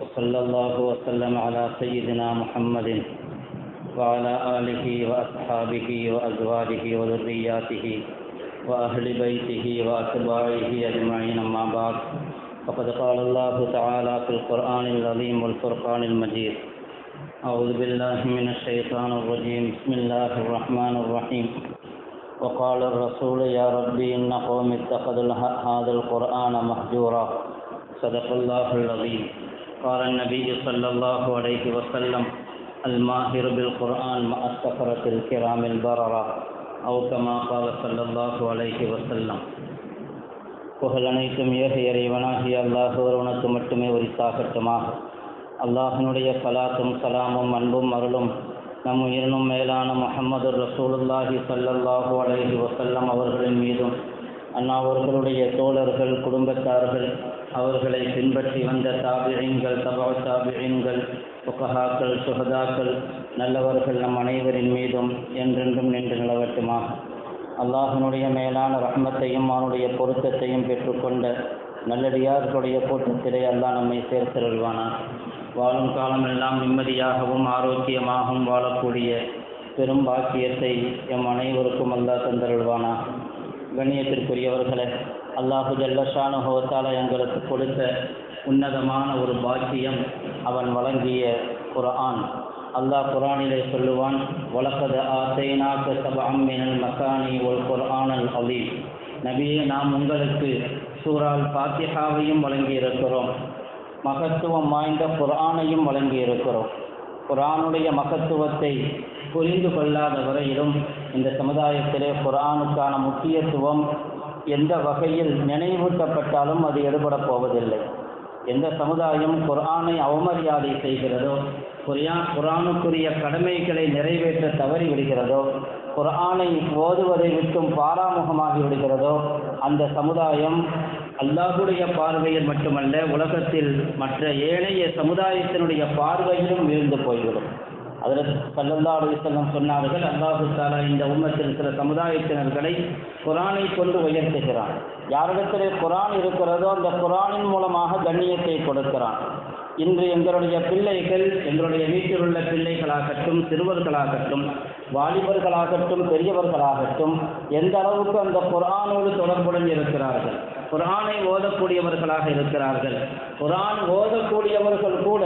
وصلى الله وسلم على سيدنا محمد وعلى آله وأصحابه وأزواجه وذرياته وأهل بيته وأتباعه أجمعين أما بعد. فقد قال الله تعالى في القرآن العظيم والفرقان المجيد. أعوذ بالله من الشيطان الرجيم. بسم الله الرحمن الرحيم. وقال الرسول يا ربي إن قوم اتخذوا هذا القرآن مهجورا. صدق الله العظيم. قال النبي صلى الله عليه وسلم الماهر بالقرآن مع السفرة الكرام البررة أو كما قال صلى الله عليه وسلم புகழ் அனைத்தும் ஏக இறைவனாகிய அல்லாஹ் ஒருவனுக்கு மட்டுமே உரித்தாகட்டுமாக அல்லாஹினுடைய சலாத்தும் சலாமும் அன்பும் அருளும் நம் உயிரினும் மேலான முஹம்மது ரசூலுல்லாஹி ஸல்லல்லாஹு அலைஹி வஸல்லம் அவர்களின் மீதும் அண்ணாவர்களுடைய தோழர்கள் குடும்பத்தார்கள் அவர்களை பின்பற்றி வந்த தாபிழிங்கள் தபா தாபிழிங்கள் புகஹாக்கள் சுகதாக்கள் நல்லவர்கள் நம் அனைவரின் மீதும் என்றென்றும் நின்று நிலவட்டுமாக அல்லாஹனுடைய மேலான ரஹ்மத்தையும் அவனுடைய பொருத்தத்தையும் பெற்றுக்கொண்ட நல்லடியார்களுடைய கூட்டத்திலே அல்லாஹ் நம்மை சேர்த்திருவானா வாழும் காலம் எல்லாம் நிம்மதியாகவும் ஆரோக்கியமாகவும் வாழக்கூடிய பெரும் பாக்கியத்தை எம் அனைவருக்கும் அல்லாஹ் தந்தருள்வானா? கண்ணியத்திற்குரியவர்களே அல்லாஹு ஜல்லஷான ஹோத்தால எங்களுக்கு கொடுத்த உன்னதமான ஒரு பாக்கியம் அவன் வழங்கிய குரான் அல்லாஹ் குரானிலே சொல்லுவான் வழக்கது ஆசைனாக்க சபாமினல் மக்கானி ஒரு குரானல் அலி நபியே நாம் உங்களுக்கு சூறால் பாத்தியாவையும் வழங்கியிருக்கிறோம். மகத்துவம் வாய்ந்த குரானையும் வழங்கியிருக்கிறோம். குரானுடைய மகத்துவத்தை புரிந்து கொள்ளாத வரையிலும் இந்த சமுதாயத்திலே குரானுக்கான முக்கியத்துவம் எந்த வகையில் நினைவூட்டப்பட்டாலும் அது எடுபடப் போவதில்லை. எந்த சமுதாயம் குர்ஆனை அவமரியாதை செய்கிறதோ குரியா குரானுக்குரிய கடமைகளை நிறைவேற்ற தவறி விடுகிறதோ குர்ஆனை ஓதுவதை விட்டும் பாராமுகமாகி விடுகிறதோ அந்த சமுதாயம் அல்லாஹுடைய பார்வையில் மட்டுமல்ல உலகத்தில் மற்ற ஏனைய சமுதாயத்தினுடைய பார்வையிலும் வீழ்ந்து போய்விடும். அதில் சல்லல்லா அலுவலம் சொன்னார்கள் அல்லாஹு தாலா இந்த உம்மத்தில் சில சமுதாயத்தினர்களை குரானை கொண்டு உயர்த்துகிறான். யாரிடத்திலே குரான் இருக்கிறதோ அந்த குரானின் மூலமாக கண்ணியத்தை கொடுக்கிறான். இன்று எங்களுடைய பிள்ளைகள் எங்களுடைய வீட்டில் உள்ள பிள்ளைகளாகட்டும் சிறுவர்களாகட்டும் வாலிபர்களாகட்டும் பெரியவர்களாகட்டும் எந்த அளவுக்கு அந்த குரானோடு தொடர்புடன் இருக்கிறார்கள்? குரானை ஓதக்கூடியவர்களாக இருக்கிறார்கள். குரான் ஓதக்கூடியவர்கள் கூட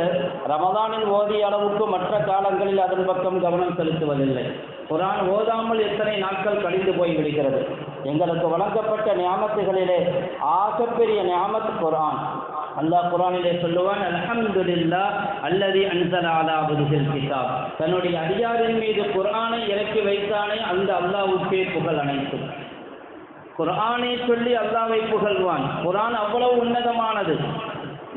ரமதானில் ஓதிய அளவுக்கு மற்ற காலங்களில் அதன் பக்கம் கவனம் செலுத்துவதில்லை. குரான் ஓதாமல் எத்தனை நாட்கள் கழிந்து போய் விடுகிறது? எங்களுக்கு வழங்கப்பட்ட ஞாபகத்துகளிலே ஆகப்பெரிய ஞாபகத்து குரான் அல்லாஹ் குரானிலே சொல்லுவான் அல்ஹம்துலில்லா அல்லது அன்சல அலா புதுகில் கிதாப். தன்னுடைய அடியாரின் மீது குரானை இறக்கி வைத்தானே அந்த அல்லாவுக்கே புகழ் அனைத்தும். குரானை சொல்லி அல்லாவை புகழ்வான். குரான் அவ்வளவு உன்னதமானது.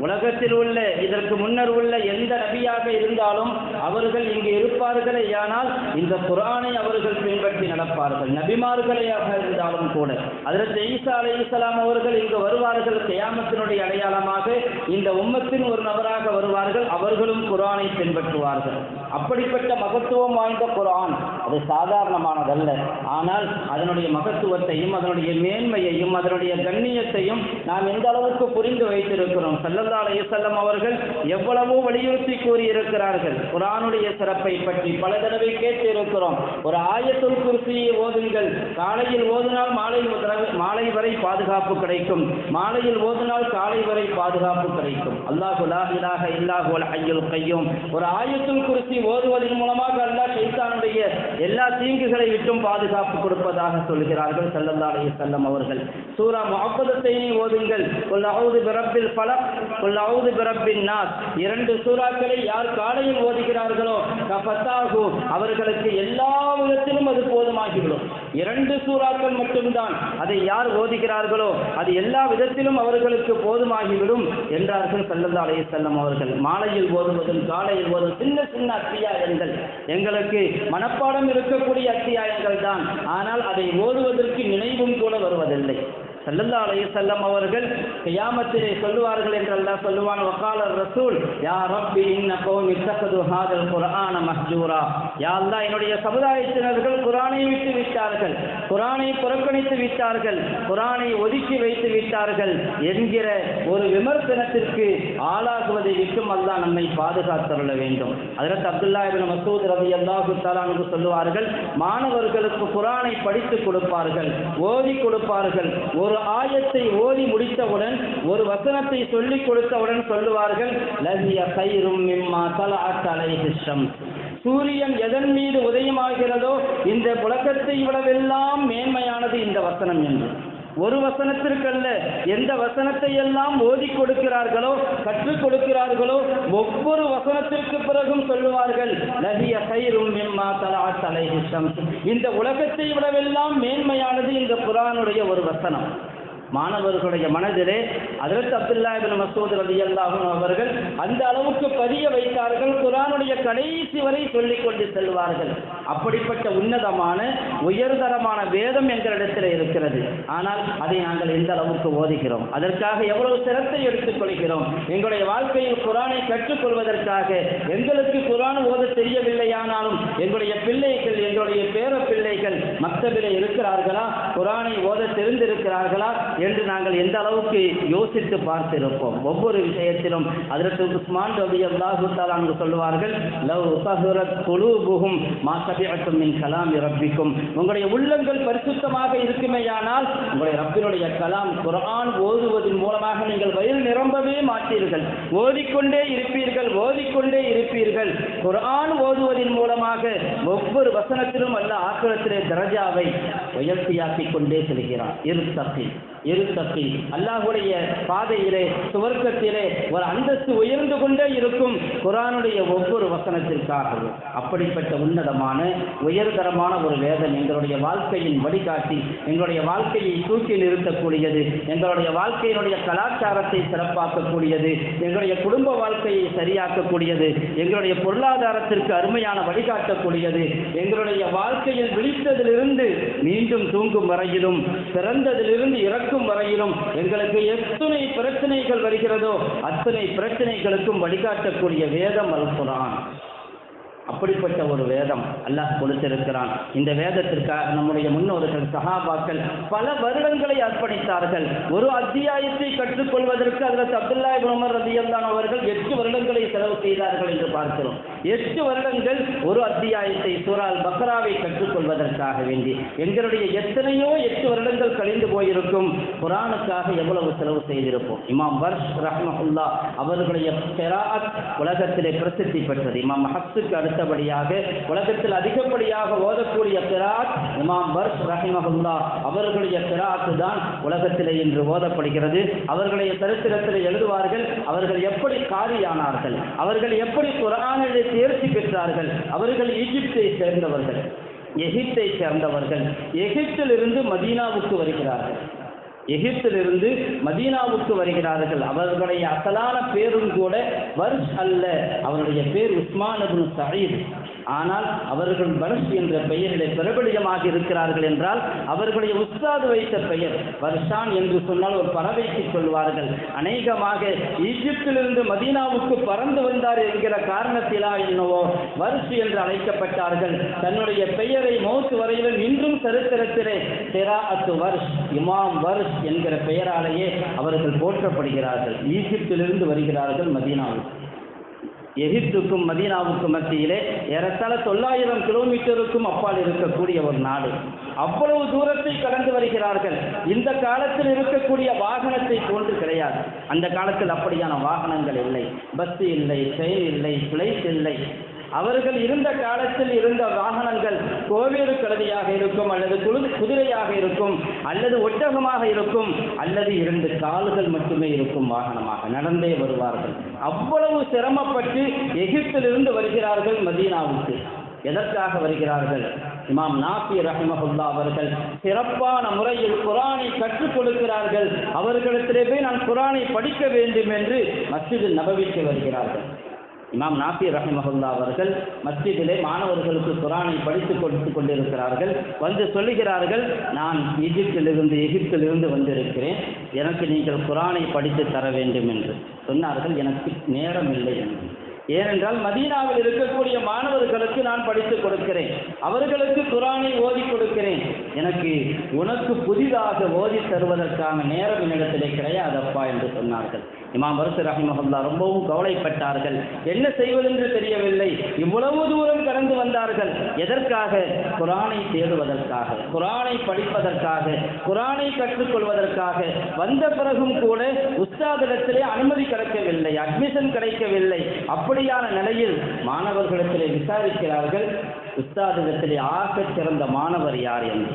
உலகத்தில் உள்ள இதற்கு முன்னர் உள்ள எந்த நபியாக இருந்தாலும் அவர்கள் இங்கு இருப்பார்களே. ஆனால் இந்த குரானை அவர்கள் பின்பற்றி நடப்பார்கள். நபிமார்களையாக இருந்தாலும் கூட. அதற்கு ஈசா அலை இஸ்லாம் அவர்கள் இங்கு வருவார்கள். கயாமத்தினுடைய அடையாளமாக இந்த உம்மத்தின் ஒரு நபராக வருவார்கள். அவர்களும் குரானை பின்பற்றுவார்கள். அப்படிப்பட்ட மகத்துவம் வாய்ந்த குரான். அது சாதாரணமானதல்ல. ஆனால் அதனுடைய மகத்துவத்தையும் அதனுடைய மேன்மையையும் அதனுடைய கண்ணியத்தையும் நாம் எந்த அளவுக்கு புரிந்து வைத்திருக்கிறோம்? செல்லல்லா அலையுசல்லம் அவர்கள் எவ்வளவோ வலியுறுத்தி கூறியிருக்கிறார்கள். குரானுடைய சிறப்பை பற்றி பல தடவை கேட்டு இருக்கிறோம் ஒரு ஆயத்துல் குர்சியை ஓதுங்கள். காலையில் ஓதினால் மாலை மாலை வரை பாதுகாப்பு கிடைக்கும். மாலையில் ஓதினால் காலை வரை பாதுகாப்பு கிடைக்கும். அல்லாஹு லா இலாஹ இல்லாஹு கையும். ஒரு ஆயத்துல் குர்சி ஓதுவதன் மூலமாக அல்லாஹ் ஷைத்தானுடைய எல்லா தீங்குகளை விட்டும் பாதுகாப்பு கொடுப்பதாக சொல்கிறார்கள் செல்லல்லாடைய செல்லம் அவர்கள். சூரா நீ ஓதுங்கள். குல் அஊது பிறப்பில் ஃபலக் குல் அஊது பிறப்பின் நாஸ். இரண்டு சூறாக்களை யார் காலையில் ஓதுகிறார்களோ கஃபத்தாகு அவர்களுக்கு எல்லா விதத்திலும் அது போதுமாகிவிடும். இரண்டு சூறாக்கள் மட்டும்தான். அதை யார் ஓதுகிறார்களோ அது எல்லா விதத்திலும் அவர்களுக்கு போதுமாகிவிடும் என்றார்கள் செல்லல்லாடைய செல்லம் அவர்கள். மாலையில் ஓதுவதும் காலையில் ஓதும் சின்ன சின்ன அத்தியாயங்கள். எங்களுக்கு மனப்பாடம் இருக்கக்கூடிய அத்தியாயங்கள் தான் ஆனால் அதை ஓதுவதற்கு நினைவும் கூட வருவதில்லை. சல்லல்லா அலைஹி வஸல்லம் அவர்கள் கியாமத்திலே சொல்லுவார்கள் என்றெல்லாம் சொல்லுவான் வக்காலர் ரசூல் யா ரப்பி இன்ன கௌமி இத்தகது ஹாதல் குரான மஹ்ஜூரா. யா அல்லாஹ் என்னுடைய சமுதாயத்தினர்கள் குரானை விட்டு விட்டார்கள். குரானை புறக்கணித்து விட்டார்கள். குரானை ஒதுக்கி வைத்து விட்டார்கள் என்கிற ஒரு விமர்சனத்திற்கு ஆளாகுவதை விட்டும் அல்லாஹ் நம்மை பாதுகாத்தருள வேண்டும். அதற்கு அப்துல்லா இபின் மசூத் ரவி அல்லாஹு தாலானுக்கு சொல்லுவார்கள் மாணவர்களுக்கு குரானை படித்து கொடுப்பார்கள் ஓதி கொடுப்பார்கள். ஒரு ஆயத்தை ஓதி முடித்தவுடன் ஒரு வசனத்தை சொல்லிக் கொடுத்தவுடன் சொல்லுவார்கள் லஹிய கைரும் மிம்மா தலஅத் அலைஹி சூரியன் எதன் மீது உதயமாகிறதோ இந்த புழக்கத்தை விடவெல்லாம் மேன்மையானது இந்த வசனம் என்று. ஒரு வசனத்திற்கல்ல எந்த வசனத்தை எல்லாம் ஓதி கொடுக்கிறார்களோ கற்றுக் கொடுக்கிறார்களோ ஒவ்வொரு வசனத்திற்கு பிறகும் சொல்லுவார்கள் நதிய கைரும் மிம்மா தலா தலைஹி இந்த உலகத்தை விடவெல்லாம் மேன்மையானது இந்த குரானுடைய ஒரு வசனம். மாணவர்களுடைய மனதிலே அதற்கு அப்துல்லா இபின் மசூத் ரலியல்லாஹு அவர்கள் அந்த அளவுக்கு பதிய வைத்தார்கள் குரானுடைய கடைசி வரை சொல்லிக் கொண்டு செல்வார்கள். அப்படிப்பட்ட உன்னதமான உயர்தரமான வேதம் எங்களிடத்தில் இருக்கிறது. ஆனால் அதை நாங்கள் எந்த அளவுக்கு ஓதுகிறோம்? அதற்காக எவ்வளவு சிரத்தை எடுத்துக் கொள்கிறோம்? எங்களுடைய வாழ்க்கையில் குரானை கற்றுக்கொள்வதற்காக எங்களுக்கு குரான் ஓத தெரியவில்லையானாலும் எங்களுடைய பிள்ளைகள் எங்களுடைய பேர பிள்ளைகள் மக்தபிலே இருக்கிறார்களா? குரானை ஓத தெரிந்திருக்கிறார்களா? என்று நாங்கள் எந்த அளவுக்கு யோசித்து பார்த்திருப்போம். ஒவ்வொரு விஷயத்திலும் அதற்கு உஸ்மான் ரபி அல்லாஹு தாலான்னு சொல்லுவார்கள் லவ் உசஹுரத் குலூபுகும் மா மின் கலாம் ரப்பிக்கும். உங்களுடைய உள்ளங்கள் பரிசுத்தமாக இருக்குமேயானால் உங்களுடைய ரப்பினுடைய கலாம் குரான் ஓதுவதன் மூலமாக நீங்கள் வயிறு நிரம்பவே மாட்டீர்கள். ஓதிக்கொண்டே இருப்பீர்கள் ஓதிக்கொண்டே இருப்பீர்கள். குரான் ஓதுவதன் மூலமாக ஒவ்வொரு வசனத்திலும் அல்ல ஆக்கிரத்திலே தரஜாவை உயர்த்தியாக்கிக் கொண்டே செல்கிறான் இருத்தப்பி இருத்தப்பி அல்லாஹுடைய பாதையிலே சுவர்க்கத்திலே ஒரு அந்தஸ்து உயர்ந்து கொண்டே இருக்கும் குரானுடைய ஒவ்வொரு வசனத்திற்காகவும். அப்படிப்பட்ட உன்னதமான உயர்தரமான ஒரு வேதம் எங்களுடைய வாழ்க்கையின் வழிகாட்டி எங்களுடைய வாழ்க்கையை தூக்கி நிறுத்தக்கூடியது எங்களுடைய வாழ்க்கையினுடைய கலாச்சாரத்தை சிறப்பாக்கக்கூடியது எங்களுடைய குடும்ப வாழ்க்கையை சரியாக்கக்கூடியது எங்களுடைய பொருளாதாரத்திற்கு அருமையான வழிகாட்டக்கூடியது எங்களுடைய வாழ்க்கையில் விழித்ததிலிருந்து மீண்டும் தூங்கும் வரையிலும் பிறந்ததிலிருந்து இறக்கும் வரையிலும் எங்களுக்கு எத்தனை பிரச்சனைகள் வருகிறதோ அத்தனை பிரச்சனைகளுக்கும் வழிகாட்டக்கூடிய வேதம் அல்குரான் அப்படிப்பட்ட ஒரு வேதம் அல்லாஹ் கொடுத்திருக்கிறான். இந்த வேதத்திற்காக நம்முடைய முன்னோர்கள் சஹாபாக்கள் பல வருடங்களை அர்ப்பணித்தார்கள். ஒரு அத்தியாயத்தை கற்றுக்கொள்வதற்கு அதில் அப்துல்லா பிரமர் உமர் ரதியல்லான் அவர்கள் எட்டு வருடங்களை செலவு செய்தார்கள் என்று பார்க்கிறோம். எட்டு வருடங்கள் ஒரு அத்தியாயத்தை சூறால் பக்ராவை கற்றுக்கொள்வதற்காக வேண்டி. எங்களுடைய எத்தனையோ எட்டு வருடங்கள் கழிந்து போயிருக்கும் குரானுக்காக எவ்வளவு செலவு செய்திருப்போம்? இமாம் வர்ஷ் ரஹ்மஹுல்லா அவர்களுடைய பெராத் உலகத்திலே பிரசித்தி பெற்றது. இமாம் ஹப்ஸுக்கு அடுத்தபடியாக உலகத்தில் அதிகப்படியாக ஓதக்கூடிய பெராத் இமாம் வர்ஷ் ரஹிமஹுல்லா அவர்களுடைய பெராத்து தான் உலகத்திலே இன்று ஓதப்படுகிறது. அவர்களுடைய சரித்திரத்தில் எழுதுவார்கள் அவர்கள் எப்படி காரியானார்கள் அவர்கள் எப்படி குரானிலே தேர்ச்சி பெற்றார்கள். அவர்கள் ஈஜிப்தை சேர்ந்தவர்கள். எகிப்தை சேர்ந்தவர்கள். எகிப்திலிருந்து மதீனாவுக்கு வருகிறார்கள். எகிப்திலிருந்து மதீனாவுக்கு வருகிறார்கள். அவர்களுடைய அசலான பேரும் கூட வர்ஷ் அல்ல. அவருடைய பேர் உஸ்மான் அபுன் சயீத். ஆனால் அவர்கள் வர்ஷ் என்ற பெயரிலே பிரபலியமாக இருக்கிறார்கள் என்றால் அவர்களுடைய உஸ்தாது வைத்த பெயர் வர்ஷான் என்று சொன்னால் ஒரு பறவைக்கு சொல்வார்கள். அநேகமாக ஈஜிப்திலிருந்து மதீனாவுக்கு பறந்து வந்தார் என்கிற காரணத்திலா என்னவோ வர்ஷ் என்று அழைக்கப்பட்டார்கள். தன்னுடைய பெயரை மௌத்து வரையிலும் இன்றும் சரித்திரத்திலே தெராஅத்து வர்ஷ் இமாம் வர்ஷ் என்கிற பெயராலேயே அவர்கள் போற்றப்படுகிறார்கள். ஈஜிப்திலிருந்து வருகிறார்கள் மதீனாவுக்கு. எகிப்துக்கும் மதீனாவுக்கும் மத்தியிலே ஏறத்தாழ தொள்ளாயிரம் கிலோமீட்டருக்கும் அப்பால் இருக்கக்கூடிய ஒரு நாடு. அவ்வளவு தூரத்தை கடந்து வருகிறார்கள். இந்த காலத்தில் இருக்கக்கூடிய வாகனத்தை போன்று கிடையாது. அந்த காலத்தில் அப்படியான வாகனங்கள் இல்லை. பஸ் இல்லை ட்ரெயின் இல்லை பிளைட் இல்லை. அவர்கள் இருந்த காலத்தில் இருந்த வாகனங்கள் கோவேறு கழுதையாக இருக்கும் அல்லது குதிரையாக இருக்கும் அல்லது ஒட்டகமாக இருக்கும் அல்லது இரண்டு கால்கள் மட்டுமே இருக்கும் வாகனமாக நடந்தே வருவார்கள். அவ்வளவு சிரமப்பட்டு எகிப்திலிருந்து வருகிறார்கள் மதீனாவுக்கு. எதற்காக வருகிறார்கள்? இமாம் நாபி ரஹமஹுல்லா அவர்கள் சிறப்பான முறையில் குரானை கற்றுக் கொடுக்கிறார்கள். அவர்களிடத்திலே போய் நான் குரானை படிக்க வேண்டும் என்று மஸ்ஜிது நபவிக்கு வருகிறார்கள். இமாம் நாபி ரஹிமஹுல்லா அவர்கள் மஸ்ஜிதிலே மாணவர்களுக்கு குரானை படித்து கொடுத்து கொண்டிருக்கிறார்கள். வந்து சொல்லுகிறார்கள் நான் ஈஜிப்திலிருந்து எகிப்திலிருந்து வந்திருக்கிறேன். எனக்கு நீங்கள் குரானை படித்து தர வேண்டும் என்று. சொன்னார்கள் எனக்கு நேரம் இல்லை என்று. ஏனென்றால் மதீனாவில் இருக்கக்கூடிய மாணவர்களுக்கு நான் படித்துக் கொடுக்கிறேன். அவர்களுக்கு குரானை ஓதி கொடுக்கிறேன். எனக்கு உனக்கு புதிதாக ஓதி தருவதற்கான நேரம் என்னிடத்திலே கிடையாதப்பா என்று சொன்னார்கள். இமாம் வருசு ரஹிமஹல்லா ரொம்பவும் கவலைப்பட்டார்கள். என்ன செய்வதென்று தெரியவில்லை. இவ்வளவு தூரம் கடந்து வந்தார்கள். எதற்காக? குரானை தேடுவதற்காக குரானை படிப்பதற்காக குரானை கற்றுக்கொள்வதற்காக. வந்த பிறகும் கூட உஸ்தாதிடத்திலே அனுமதி கிடைக்கவில்லை அட்மிஷன் கிடைக்கவில்லை. அப்படியான நிலையில் மாணவர்களிடத்திலே விசாரிக்கிறார்கள். உஸ்தாதிடத்திலே ஆக சிறந்த மாணவர் யார் என்று?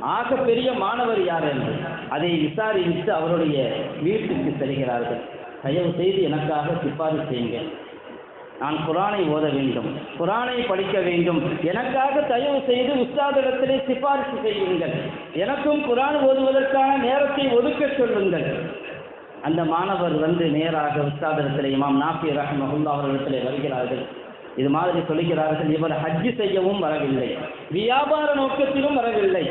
ஆக பெரிய மாணவர் யார் என்று? அதை விசாரித்து அவருடைய வீட்டுக்கு செல்கிறார்கள். தயவு செய்து எனக்காக சிபாரிசு செய்யுங்க நான் குரானை ஓத வேண்டும். குரானை படிக்க வேண்டும். எனக்காக தயவு செய்து உஸ்தாதிடத்திலே சிபாரிசு செய்யுங்கள். எனக்கும் குரான் ஓதுவதற்கான நேரத்தை ஒதுக்க சொல்லுங்கள். அந்த மாணவர் வந்து நேராக உஸ்தாதிடத்திலே இமாம் நாஃபி ரஹ்மஹுல்லா அவர்களிடத்திலே வருகிறார்கள். இது மாதிரி சொல்லுகிறார்கள் இவர் ஹஜ்ஜு செய்யவும் வரவில்லை. வியாபார நோக்கத்திலும் வரவில்லை.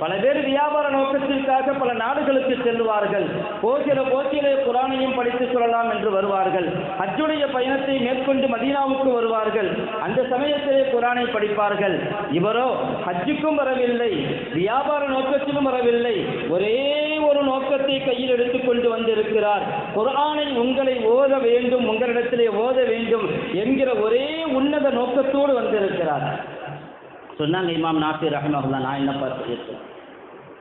பல பேர் வியாபார நோக்கத்திற்காக பல நாடுகளுக்கு செல்வார்கள் போகிற போக்கிலே குரானையும் படித்து சொல்லலாம் என்று வருவார்கள். ஹஜ்ஜுடைய பயணத்தை மேற்கொண்டு மதீனாவுக்கு வருவார்கள். அந்த சமயத்திலே குரானை படிப்பார்கள். இவரோ ஹஜ்ஜுக்கும் வரவில்லை வியாபார நோக்கத்திலும் வரவில்லை. ஒரே ஒரு நோக்கத்தை கையில் எடுத்துக்கொண்டு வந்திருக்கிறார். குரானை உங்களை ஓத வேண்டும் உங்களிடத்திலே ஓத வேண்டும் என்கிற ஒரே உன்னத நோக்கத்தோடு வந்திருக்கிறார். சொன்னாங்க இமாம் நாசிர் ரஹ்மஹுல்லா நான் என்ன பார்த்து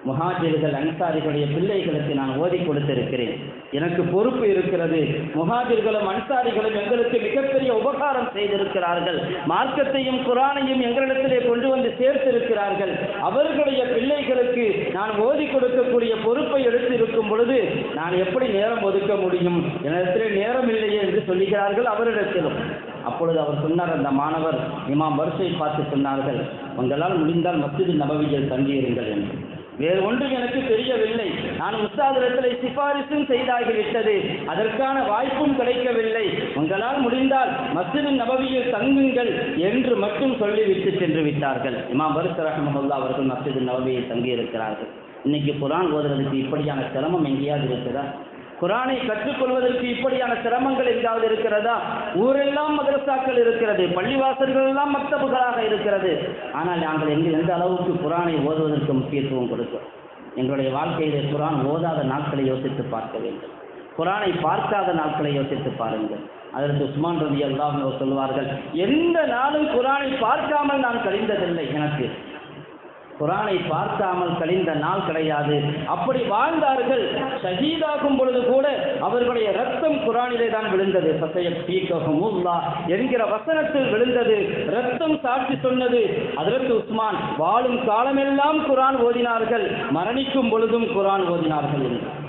முஹாஜிர்கள் அன்சாரிகளுடைய பிள்ளைகளுக்கு நான் ஓதி கொடுத்திருக்கிறேன். எனக்கு பொறுப்பு இருக்கிறது. முஹாஜிர்களும் அன்சாரிகளும் எங்களுக்கு மிகப்பெரிய உபகாரம் செய்திருக்கிறார்கள். மார்க்கத்தையும் குரானையும் எங்களிடத்திலே கொண்டு வந்து சேர்த்திருக்கிறார்கள். அவர்களுடைய பிள்ளைகளுக்கு நான் ஓதி கொடுக்கக்கூடிய பொறுப்பை எடுத்து இருக்கும் பொழுது நான் எப்படி நேரம் ஒதுக்க முடியும்? என்னிடத்திலே நேரம் இல்லையே என்று சொல்லுகிறார்கள் அவரிடத்திலும். அப்பொழுது அவர் சொன்னார் அந்த மாணவர் இமாம் வரிசை பார்த்து சொன்னார்கள். உங்களால் முடிந்தால் மஸ்ஜிது நபவியில் தங்கியிருங்கள் என்று. வேறு ஒன்றும் எனக்கு தெரியவில்லை. நான் உஸ்தாதிடத்திலே சிபாரிசும் செய்தாகிவிட்டது அதற்கான வாய்ப்பும் கிடைக்கவில்லை. உங்களால் முடிந்தால் மஸ்ஜிது நபவியில் தங்குங்கள் என்று மட்டும் சொல்லிவிட்டு சென்று விட்டார்கள். இமாம் வருஷ ரஹமல்லா அவர்கள் மஸ்ஜிது நபவியில் தங்கியிருக்கிறார்கள். இன்னைக்கு குரான் ஓதுறதுக்கு இப்படியான சிரமம் எங்கேயாவது இருக்குதா? குரானை கற்றுக்கொள்வதற்கு இப்படியான சிரமங்கள் எங்காவது இருக்கிறதா? ஊரெல்லாம் மதரசாக்கள் இருக்கிறது பள்ளிவாசல்கள் எல்லாம் மக்தபுகளாக இருக்கிறது. ஆனால் நாங்கள் எங்கு எந்த அளவுக்கு குரானை ஓதுவதற்கு முக்கியத்துவம் கொடுக்கிறோம் எங்களுடைய வாழ்க்கையிலே குரான் ஓதாத நாட்களை யோசித்து பார்க்க வேண்டும். குரானை பார்க்காத நாட்களை யோசித்து பாருங்கள். அதற்கு உஸ்மான் ரவி அல்லாஹ் சொல்வார்கள் எந்த நாளும் குரானை பார்க்காமல் நான் கழிந்ததில்லை எனக்கு. குரானை பார்க்காமல் கழிந்த நாள் கிடையாது. அப்படி வாழ்ந்தார்கள். ஷஹீதாகும் பொழுது கூட அவர்களுடைய ரத்தம் குரானிலே தான் விழுந்தது. சசைய உல்லா என்கிற வசனத்தில் விழுந்தது. ரத்தம் சாட்சி சொன்னது. அதற்கு உஸ்மான் வாழும் காலமெல்லாம் குரான் ஓதினார்கள். மரணிக்கும் பொழுதும் குரான் ஓதினார்கள் என்று.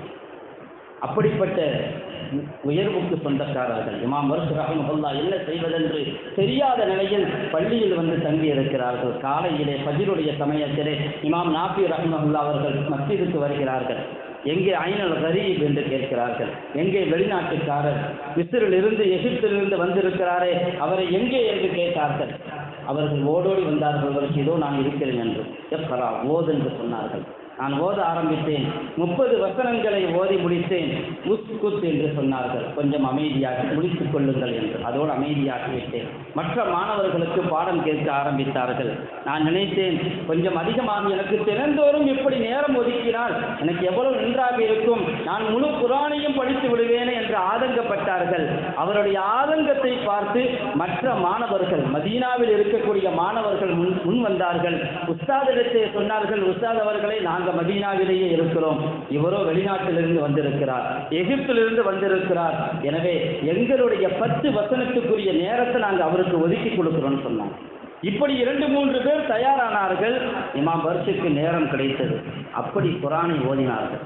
அப்படிப்பட்ட உயர்வுக்கு சொந்தக்காரர்கள். இமாம் வருஷ ரஹமஹுல்லா என்ன செய்வதென்று தெரியாத நிலையில் பள்ளியில் வந்து தங்கி இருக்கிறார்கள். காலையிலே பஜிருடைய சமயத்திலே இமாம் நாபி ரஹமஹுல்லா அவர்கள் மஸ்ஜிதுக்கு வருகிறார்கள். எங்கே ஐநல் கரீப் என்று கேட்கிறார்கள். எங்கே வெளிநாட்டுக்காரர் மிஸ்ரிலிருந்து எகிப்திலிருந்து வந்திருக்கிறாரே அவரை எங்கே என்று கேட்டார்கள். அவர்கள் ஓடோடி வந்தார்கள் அவருக்கு இதோ நான் இருக்கிறேன் என்று. எப்பரா ஓது என்று சொன்னார்கள். நான் ஓத ஆரம்பித்தேன். முப்பது வசனங்களை ஓதி முடித்தேன். உஸ்குத் என்று சொன்னார்கள். கொஞ்சம் அமைதியாக முடித்துக் கொள்ளுங்கள் என்று. அதோடு அமைதியாகி விட்டேன். மற்ற மாணவர்களுக்கு பாடம் கேட்க ஆரம்பித்தார்கள். நான் நினைத்தேன் கொஞ்சம் அதிகமாக எனக்கு தினந்தோறும் இப்படி நேரம் ஒதுக்கினால் எனக்கு எவ்வளவு நன்றாக இருக்கும். நான் முழு குரானையும் படித்து விடுவேன் என்று ஆதங்கப்பட்டார்கள். அவருடைய ஆதங்கத்தை பார்த்து மற்ற மாணவர்கள் மதீனாவில் இருக்கக்கூடிய மாணவர்கள் முன் முன் வந்தார்கள் உஸ்தாதிடத்தை சொன்னார்கள் உஸ்தாத் அவர்களை நாங்கள் நாங்கள் மதீனாவிலேயே இருக்கிறோம். இவரோ வெளிநாட்டிலிருந்து வந்திருக்கிறார். எகிப்திலிருந்து வந்திருக்கிறார். எனவே எங்களுடைய பத்து வசனத்துக்குரிய நேரத்தை நாங்கள் அவருக்கு ஒதுக்கி கொடுக்கிறோம்னு சொன்னாங்க. இப்படி இரண்டு மூன்று பேர் தயாரானார்கள். இமாம் வருஷத்துக்கு நேரம் கிடைத்தது. அப்படி குரானை ஓதினார்கள்.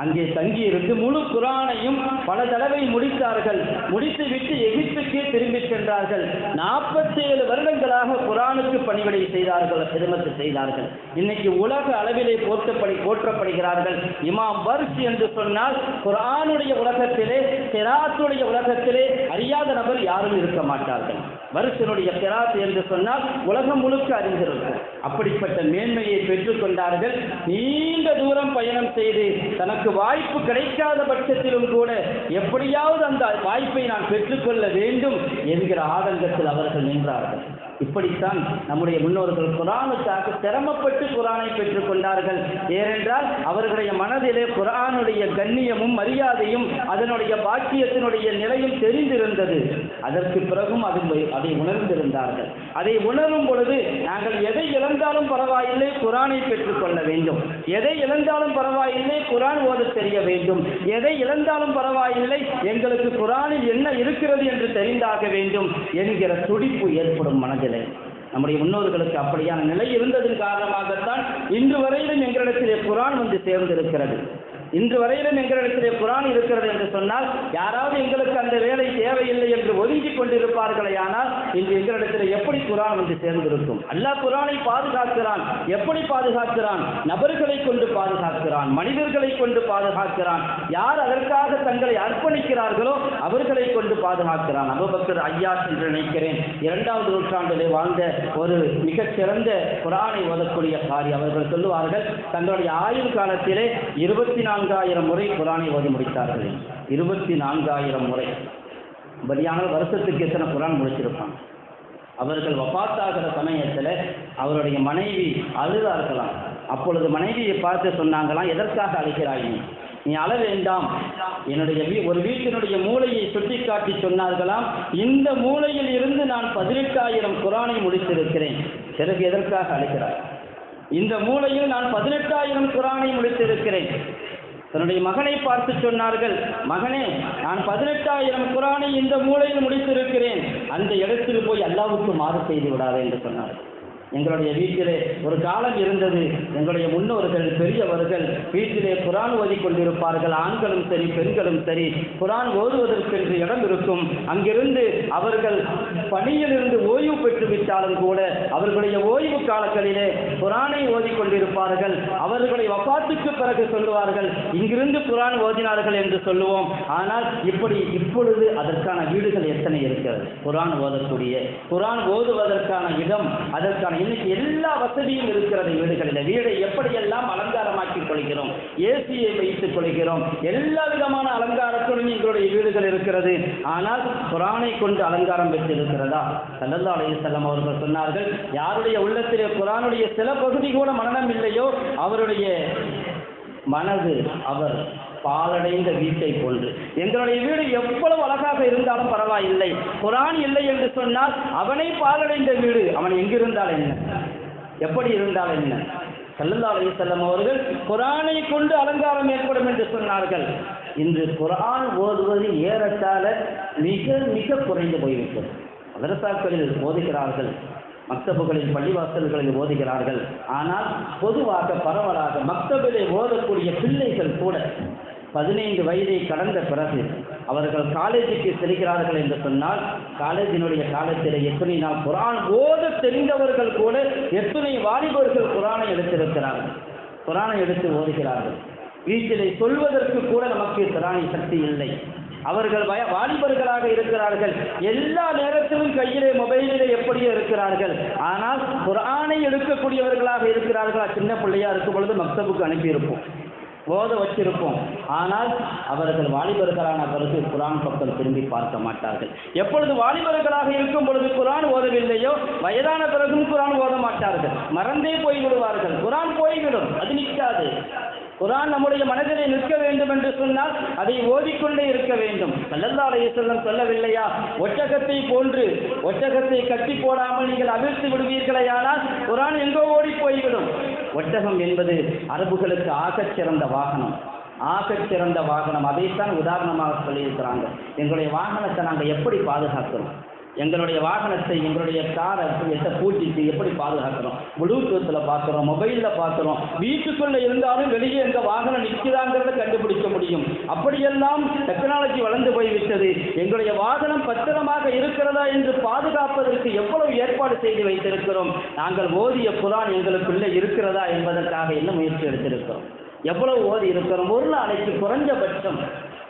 அங்கே தங்கியிருந்து முழு குரானையும் பல தடவை முடித்தார்கள். முடித்துவிட்டு எகிப்துக்கே திரும்பி சென்றார்கள். நாற்பத்தேழு வருடங்களாக குரானுக்கு பணிவிடை செய்தார்கள் திருமத்து செய்தார்கள். இன்னைக்கு உலக அளவிலே போற்றப்படி போற்றப்படுகிறார்கள். இமாம் வர்ஷ் என்று சொன்னால் குரானுடைய உலகத்திலே தெராத்துடைய உலகத்திலே அறியாத நபர் யாரும் இருக்க மாட்டார்கள். வருஷனுடைய கிராத் என்று சொன்னால் உலகம் முழுக்க அறிந்திருக்கும். அப்படிப்பட்ட மேன்மையை பெற்றுக்கொண்டார்கள் நீண்ட தூரம் பயணம் செய்து தனக்கு வாய்ப்பு கிடைக்காத பட்சத்திலும் கூட எப்படியாவது அந்த வாய்ப்பை நான் பெற்றுக்கொள்ள வேண்டும் என்கிற ஆதங்கத்தில் அவர்கள் நின்றார்கள். இப்படித்தான் நம்முடைய முன்னோர்கள் குரானுக்காக சிரமப்பட்டு குரானை பெற்றுக் கொண்டார்கள். ஏனென்றால் அவர்களுடைய மனதிலே குரானுடைய கண்ணியமும் மரியாதையும் அதனுடைய பாக்கியத்தினுடைய நிலையும் தெரிந்திருந்தது. அதற்கு பிறகும் அது அதை உணர்ந்திருந்தார்கள். அதை உணரும் பொழுது நாங்கள் எதை இழந்தாலும் பரவாயில்லை குரானை பெற்றுக்கொள்ள வேண்டும். எதை இழந்தாலும் பரவாயில்லை குரான் ஓத தெரிய வேண்டும். எதை இழந்தாலும் பரவாயில்லை எங்களுக்கு குரானில் என்ன இருக்கிறது என்று தெரிந்தாக வேண்டும் என்கிற துடிப்பு ஏற்படும் மனதில். நம்முடைய முன்னோர்களுக்கு அப்படியான நிலை இருந்ததன் காரணமாகத்தான் இன்று வரையிலும் எங்களிடத்திலே குரான் வந்து சேர்ந்திருக்கிறது. இன்று வரையிலும் எங்களிடத்திலே குரான் இருக்கிறது என்று சொன்னால் யாராவது எங்களுக்கு அந்த வேலை தேவையில்லை என்று ஒதுங்கி கொண்டிருப்பார்களே ஆனால் இன்று எங்களிடத்தில் எப்படி குரான் வந்து சேர்ந்திருக்கும்? அல்லாஹ் குரானை பாதுகாக்கிறான். எப்படி பாதுகாக்கிறான்? நபர்களை கொண்டு பாதுகாக்கிறான். மனிதர்களை கொண்டு பாதுகாக்கிறான். யார் அதற்காக தங்களை அர்ப்பணிக்கிறார்களோ அவர்களை கொண்டு பாதுகாக்கிறான். அபுபக்கர் ஐயாஸ் என்று நினைக்கிறேன். இரண்டாவது நூற்றாண்டிலே வாழ்ந்த ஒரு மிகச்சிறந்த குரானை ஓதக்கூடிய காரி அவர்கள் சொல்லுவார்கள் தங்களுடைய ஆயுள் காலத்திலே இருபத்தி நாலு நான்காயிரம் முறை குரானை ஓதி முடித்தார்கள். இருபத்தி நான்காயிரம் முறை. பலியான வருஷத்துக்கு எத்தனை குரான் முடிச்சிருப்பாங்க? அவர்கள் வப்பாத்தாகிற சமயத்தில் அவருடைய மனைவி அழுதார்களாம். அப்பொழுது மனைவியை பார்த்து சொன்னாங்களாம் எதற்காக அழைக்கிறாய் நீ? அழ வேண்டாம். என்னுடைய வீ ஒரு வீட்டினுடைய மூளையை சுட்டிக்காட்டி சொன்னார்களாம். இந்த மூளையில் இருந்து நான் பதினெட்டாயிரம் குரானை முடித்திருக்கிறேன். பிறகு எதற்காக அழைக்கிறாய் இந்த மூலையில் நான் பதினெட்டாயிரம் குரானை முடித்திருக்கிறேன். தன்னுடைய மகனை பார்த்து சொன்னார்கள் மகனே நான் பதினெட்டாயிரம் குரானை இந்த மூலையில் முடித்திருக்கிறேன். அந்த இடத்தில் போய் அல்லாவுக்கு மாறு செய்து விடாதே என்று சொன்னார்கள். எங்களுடைய வீட்டிலே ஒரு காலம் இருந்தது. எங்களுடைய முன்னோர்கள் பெரியவர்கள் வீட்டிலே குரான் ஓதி கொண்டிருப்பார்கள் ஆண்களும் சரி பெண்களும் சரி. குரான் ஓதுவதற்கென்று இடம் இருக்கும். அங்கிருந்து அவர்கள் பணியிலிருந்து ஓய்வு பெற்று விட்டாலும் கூட அவர்களுடைய ஓய்வு காலங்களிலே குரானை ஓதி கொண்டிருப்பார்கள் அவர்களை வப்பாத்துக்கு பிறகு சொல்லுவார்கள் இங்கிருந்து குரான் ஓதினார்கள் என்று சொல்லுவோம். ஆனால் இப்படி இப்பொழுது அதற்கான வீடுகள் எத்தனை இருக்கிறது? குரான் ஓதக்கூடிய குரான் ஓதுவதற்கான இடம் அதற்கான இன்னைக்கு எல்லா வசதியும் இருக்கிறது வீடுகளில். வீடை எப்படியெல்லாம் அலங்காரமாக்கிக் கொள்கிறோம்? ஏசியை வைத்துக் கொள்கிறோம். எல்லா விதமான அலங்காரத்துடன் எங்களுடைய வீடுகள் இருக்கிறது. ஆனால் குரானை கொண்டு அலங்காரம் பெற்றிருக்கிறதா? சல்லல்லா செல்லம் அவர்கள் சொன்னார்கள் யாருடைய உள்ளத்திலே குரானுடைய சில பகுதி கூட மனநம் இல்லையோ அவருடைய மனது அவர் பாலடைந்த வீட்டை போன்று. எங்களுடைய வீடு எவ்வளவு அழகாக இருந்தாலும் பரவாயில்லை. குரான் இல்லை என்று சொன்னால் அவனை பாலடைந்த வீடு. அவன் எங்கிருந்தால் என்ன? எப்படி இருந்தால் என்ன? சல்லல்லா செல்லம் அவர்கள் குரானை கொண்டு அலங்காரம் ஏற்படும் என்று சொன்னார்கள். இன்று குரான் ஓதுவது ஏறத்தாழ மிக மிக குறைந்து போய்விட்டது. மதரசாக்களில் ஓதுகிறார்கள். மக்தபுகளில் பள்ளிவாசல்களில் ஓதுகிறார்கள். ஆனால் பொதுவாக பரவலாக மக்தபிலே ஓதக்கூடிய பிள்ளைகள் கூட பதினைந்து வயதை கடந்த பிறகு அவர்கள் காலேஜுக்கு செல்கிறார்கள் என்று சொன்னால் காலேஜினுடைய காலத்தில் எத்தனை நாள் குரான் ஓத தெரிந்தவர்கள் கூட எத்தனை வாலிபர்கள் குரானை எடுத்திருக்கிறார்கள் குரானை எடுத்து ஓதுகிறார்கள். வீட்டிலே சொல்வதற்கு கூட நமக்கு திராணி சக்தி இல்லை. அவர்கள் வய வாலிபர்களாக இருக்கிறார்கள். எல்லா நேரத்திலும் கையிலே மொபைலிலே எப்படியோ இருக்கிறார்கள். ஆனால் குரானை எடுக்கக்கூடியவர்களாக இருக்கிறார்களா? சின்ன பிள்ளையா இருக்கும் பொழுது மக்தபுக்கு அனுப்பியிருப்போம். ஓத வச்சிருப்போம். ஆனால் அவர்கள் வாலிபர்களான பிறகு குரான் பக்கம் திரும்பி பார்க்க மாட்டார்கள். எப்பொழுது வாலிபர்களாக இருக்கும் பொழுது குரான் ஓதவில்லையோ வயதான பிறகும் குரான் ஓத மாட்டார்கள். மறந்தே போய் விடுவார்கள் குரான் போய்விடும். அது நிற்காது. குரான் நம்முடைய மனதிலே நிற்க வேண்டும் என்று சொன்னால் அதை ஓதிக்கொண்டே இருக்க வேண்டும். சல்லல்லா அலைஹிஸ்ஸலாம் சொல்லவில்லையா? ஒட்டகத்தை போன்று ஒட்டகத்தை கட்டி போடாமல் நீங்கள் அவிழ்த்து விடுவீர்களேயானால் குரான் எங்கோ ஓடி போய்விடும். ஒட்டகம் என்பது அரபுகளுக்கு ஆகச் சிறந்த வாகனம். ஆக சிறந்த வாகனம். அதைத்தான் உதாரணமாக சொல்லியிருக்கிறாங்க. எங்களுடைய வாகனத்தை நாங்கள் எப்படி பாதுகாக்கிறோம்? எங்களுடைய வாகனத்தை எங்களுடைய காரை எட்ட பூட்டிட்டு எப்படி பாதுகாக்கிறோம் ப்ளூடூத்தில் பார்க்குறோம் மொபைலில் பார்க்குறோம். வீட்டுக்குள்ளே இருந்தாலும் வெளியே எங்கள் வாகனம் நிற்கிறாங்கிறத கண்டுபிடிக்க முடியும். அப்படியெல்லாம் டெக்னாலஜி வளர்ந்து போய்விட்டது. எங்களுடைய வாகனம் பத்திரமாக இருக்கிறதா என்று பாதுகாப்பதற்கு எவ்வளவு ஏற்பாடு செய்து வைத்திருக்கிறோம்? நாங்கள் ஓதிய குரான் எங்களுக்குள்ளே இருக்கிறதா என்பதற்காக என்ன முயற்சி எடுத்திருக்கிறோம்? எவ்வளவு ஓதி இருக்கிறோம்? ஒரு நாளைக்கு குறைஞ்சபட்சம்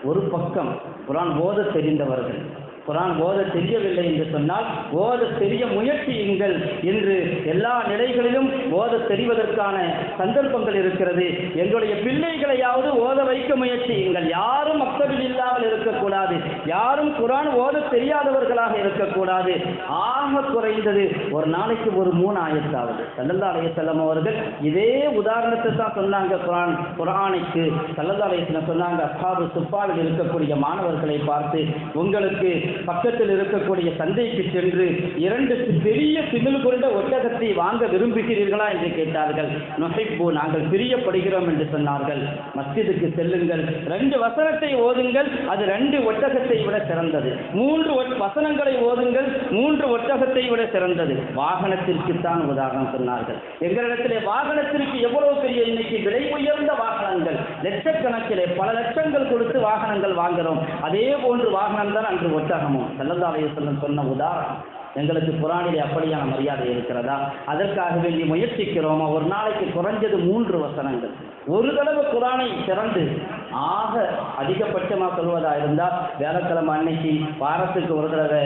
ஒரு பக்கம் குரான் ஓத தெரிந்தவர்கள். குரான் ஓத தெரியவில்லை என்று சொன்னால் ஓத தெரிய முயற்சியுங்கள் என்று எல்லா நிலைகளிலும் ஓத தெரிவதற்கான சந்தர்ப்பங்கள் இருக்கிறது. எங்களுடைய பிள்ளைகளையாவது ஓத வைக்க முயற்சியுங்கள். யாரும் மக்தபில் இல்லாமல் இருக்கக்கூடாது. யாரும் குரான் ஓத தெரியாதவர்களாக இருக்கக்கூடாது. ஆக குறைந்தது ஒரு நாளைக்கு ஒரு மூணு ஆயத்தாவது. சல்லல்லா அலையம் அவர்கள் இதே உதாரணத்தை தான் சொன்னாங்க குரான் குரானுக்கு சல்லல்லா அலையம் சொன்னாங்க அப்பாவு சுப்பாவில் இருக்கக்கூடிய மாணவர்களை பார்த்து உங்களுக்கு பக்கத்தில் இருக்கக்கூடிய சந்தைக்கு சென்று இரண்டு பெரிய திமிழ் கொண்ட ஒட்டகத்தை வாங்க விரும்புகிறீர்களா என்று கேட்டார்கள். நொஹைப்பு நாங்கள் பிரியப்படுகிறோம் என்று சொன்னார்கள். மஸ்ஜிதுக்கு செல்லுங்கள். ரெண்டு வசனத்தை ஓதுங்கள். அது ரெண்டு ஒட்டகத்தை விட சிறந்தது. மூன்று வசனங்களை ஓதுங்கள். மூன்று ஒட்டகத்தை விட சிறந்தது. வாகனத்திற்கு தான் உதாரணம் சொன்னார்கள். எங்களிடத்திலே வாகனத்திற்கு எவ்வளவு பெரிய இன்னைக்கு விலை உயர்ந்த வாகனங்கள்? லட்சக்கணக்கிலே பல லட்சங்கள் கொடுத்து வாகனங்கள் வாங்குகிறோம். அதே போன்று வாகனம் தான் அன்று உதாரணமும் செல்லல்லா அலையம் சொன்ன உதாரணம் எங்களுக்கு குரானிலே அப்படியான மரியாதை இருக்கிறதா? அதற்காக வேண்டி முயற்சிக்கிறோமா? ஒரு நாளைக்கு குறைஞ்சது மூன்று வசனங்கள். ஒரு தடவை குரானை திறந்து ஆக அதிகபட்சமாக சொல்வதா இருந்தால் வேலைக்கிழமை அன்னைக்கு வாரத்துக்கு ஒரு தடவை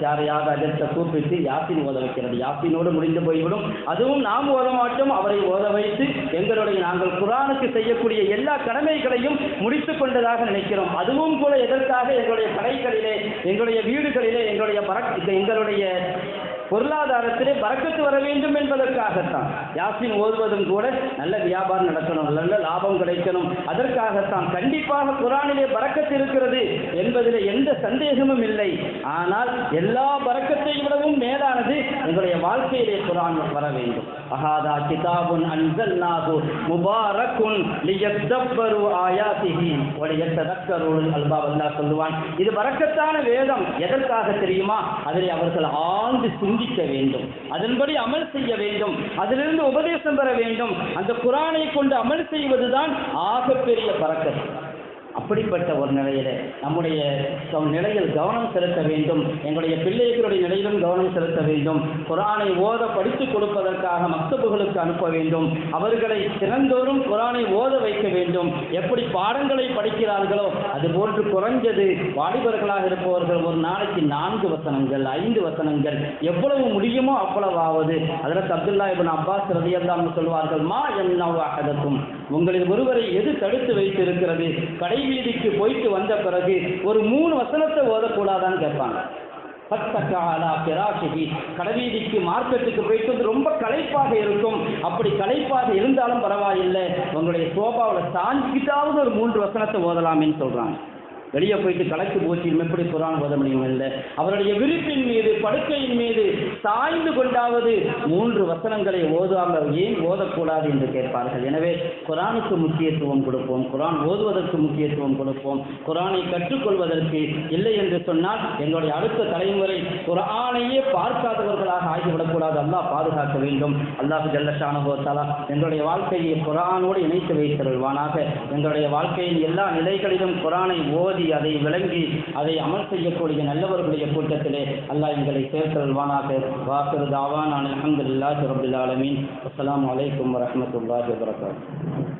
யாரையாவது அதிர்ஷ்ட கூப்பிட்டு யாசின் ஓத வைக்கிறது. யாசினோடு முடிந்து போய்விடும். அதுவும் நாம் ஓத மாட்டோம் அவரை ஓத வைத்து எங்களுடைய நாங்கள் குரானுக்கு செய்யக்கூடிய எல்லா கடமைகளையும் முடித்து கொண்டதாக நினைக்கிறோம். அதுவும் கூட எதற்காக எங்களுடைய கடைகளிலே எங்களுடைய வீடுகளிலே எங்களுடைய பரக் எங்களுடைய பொருளாதாரத்திலே பறக்கத்து வர வேண்டும் என்பதற்காகத்தான். யாசின் ஓதுவதும் கூட நல்ல வியாபாரம் நடக்கணும் நல்ல லாபம் கிடைக்கணும். அதற்காகத்தான் கண்டிப்பாக குரானிலே பறக்கத்து இருக்கிறது என்பதில் எந்த சந்தேகமும் இல்லை. ஆனால் எல்லா பறக்கத்தை விடவும் மேலானது உங்களுடைய வாழ்க்கையிலே குரான் வர வேண்டும். அஹாதா கிதாபுன் அன்சல்நாஹு முபாரக்குன் லியத்தப்பரு ஆயாத்திஹி வலியத்ததக்கருள் அல்பாப் அல்லாஹ் சொல்லுவான் இது வரக்கத்தான வேதம். எதற்காக தெரியுமா? அதில் அவர்கள் ஆழ்ந்து சிந்திக்க வேண்டும். அதன்படி அமல் செய்ய வேண்டும். அதிலிருந்து உபதேசம் பெற வேண்டும். அந்த குரானை கொண்டு அமல் செய்வதுதான் ஆகப்பெரிய பறக்கத்து அப்படிப்பட்ட ஒரு நிலையில நம்முடைய நிலையில் கவனம் செலுத்த வேண்டும். எங்களுடைய பிள்ளைகளுடைய நிலையிலும் கவனம் செலுத்த வேண்டும். குரானை ஓத படித்துக் கொடுப்பதற்காக மக்தபுகளுக்கு அனுப்ப வேண்டும். அவர்களை திறந்தோறும் குரானை ஓத வைக்க வேண்டும். எப்படி பாடங்களை படிக்கிறார்களோ அதுபோன்று குறைஞ்சது வாலிபர்களாக இருப்பவர்கள் ஒரு நாளைக்கு நான்கு வசனங்கள் ஐந்து வசனங்கள். எவ்வளவு முடியுமோ அவ்வளவாவது. அதில் அப்துல்லா இபின் அப்பாஸ் ரதியல்லாம சொல்வார்கள் மா என்ன உங்களில் ஒருவரை எது தடுத்து வைத்திருக்கிறது? கடை வீதிக்கு போயிட்டு வந்த பிறகு ஒரு மூணு வசனத்தை ஓதக்கூடாதான்னு கேட்பாங்க. பத்தக்காலா பிராசிகி கடைவீதிக்கு மார்க்கெட்டுக்கு போயிட்டு வந்து ரொம்ப களைப்பாக இருக்கும். அப்படி களைப்பாக இருந்தாலும் பரவாயில்லை. உங்களுடைய சோபாவில் தாங்கிட்டாவது ஒரு மூன்று வசனத்தை ஓதலாமேன்னு சொல்றாங்க. வெளியே போயிட்டு கலக்கு போச்சு எப்படி குரான் ஓத முடியும் இல்லை அவருடைய விருப்பின் மீது படுக்கையின் மீது சாய்ந்து கொண்டாவது மூன்று வசனங்களை ஓதாமல் ஏன் ஓதக்கூடாது என்று கேட்பார்கள். எனவே குரானுக்கு முக்கியத்துவம் கொடுப்போம். குரான் ஓதுவதற்கு முக்கியத்துவம் கொடுப்போம். குரானை கற்றுக்கொள்வதற்கு இல்லை என்று சொன்னால் எங்களுடைய அடுத்த தலைமுறை குரானையே பார்க்காதவர்களாக ஆகிவிடக்கூடாது. அல்லாஹ் பாதுகாக்க வேண்டும். அல்லாஹ் ஜல்லஷானஹோ தலா எங்களுடைய வாழ்க்கையை குரானோடு இணைத்து வைத்திருவானாக எங்களுடைய வாழ்க்கையின் எல்லா நிலைகளிலும் குரானை ஓதி அதை விளங்கி அதை அமல் செய்யக்கூடிய நல்லவர்களுடைய கூட்டத்திலே அல்லாஹ் எங்களை சேர்த்தல்வானாக வாக்குறு தாவான் அலமதுல்லாஹி ரபில் ஆலமீன். அஸ்ஸலாமு அலைக்கும் வரஹ்மத்துல்லாஹி வபரகாத்துஹு